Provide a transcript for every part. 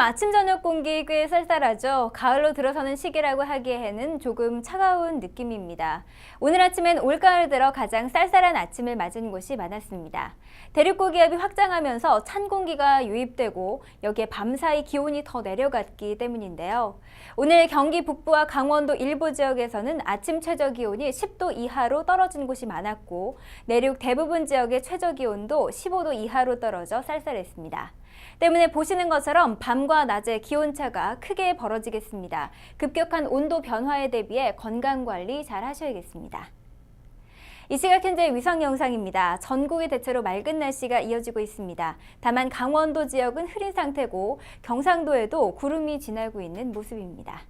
아침 저녁 공기 꽤 쌀쌀하죠. 가을로 들어서는 시기라고 하기에는 조금 차가운 느낌입니다. 오늘 아침엔 올가을 들어 가장 쌀쌀한 아침을 맞은 곳이 많았습니다. 대륙고 기압이 확장하면서 찬 공기가 유입되고 여기에 밤사이 기온이 더 내려갔기 때문인데요. 오늘 경기 북부와 강원도 일부 지역에서는 아침 최저 기온이 10도 이하로 떨어진 곳이 많았고 내륙 대부분 지역의 최저 기온도 15도 이하로 떨어져 쌀쌀했습니다. 때문에 보시는 것처럼 밤과 낮의 기온차가 크게 벌어지겠습니다. 급격한 온도 변화에 대비해 건강 관리 잘 하셔야겠습니다. 이 시각 현재 위성 영상입니다. 전국이 대체로 맑은 날씨가 이어지고 있습니다. 다만 강원도 지역은 흐린 상태고 경상도에도 구름이 지나고 있는 모습입니다.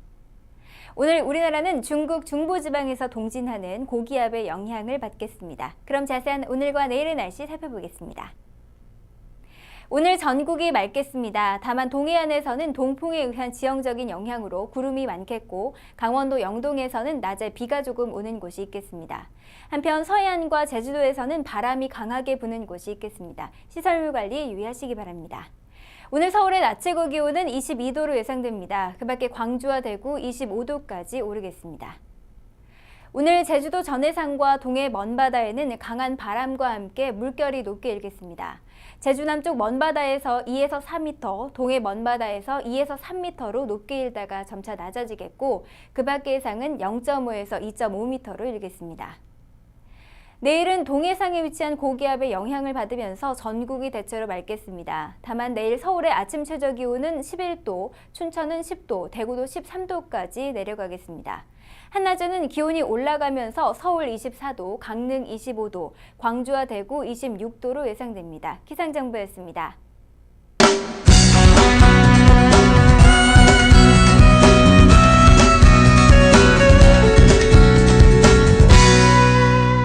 오늘 우리나라는 중국 중부지방에서 동진하는 고기압의 영향을 받겠습니다. 그럼 자세한 오늘과 내일의 날씨 살펴보겠습니다. 오늘 전국이 맑겠습니다. 다만 동해안에서는 동풍에 의한 지형적인 영향으로 구름이 많겠고 강원도 영동에서는 낮에 비가 조금 오는 곳이 있겠습니다. 한편 서해안과 제주도에서는 바람이 강하게 부는 곳이 있겠습니다. 시설물 관리 유의하시기 바랍니다. 오늘 서울의 낮 최고 기온은 22도로 예상됩니다. 그 밖에 광주와 대구 25도까지 오르겠습니다. 오늘 제주도 전해상과 동해 먼바다에는 강한 바람과 함께 물결이 높게 일겠습니다. 제주 남쪽 먼바다에서 2에서 4m, 동해 먼바다에서 2에서 3m로 높게 일다가 점차 낮아지겠고 그 밖의 해상은 0.5에서 2.5m로 일겠습니다. 내일은 동해상에 위치한 고기압의 영향을 받으면서 전국이 대체로 맑겠습니다. 다만 내일 서울의 아침 최저 기온은 11도, 춘천은 10도, 대구도 13도까지 내려가겠습니다. 한낮에는 기온이 올라가면서 서울 24도, 강릉 25도, 광주와 대구 26도로 예상됩니다. 기상정보였습니다.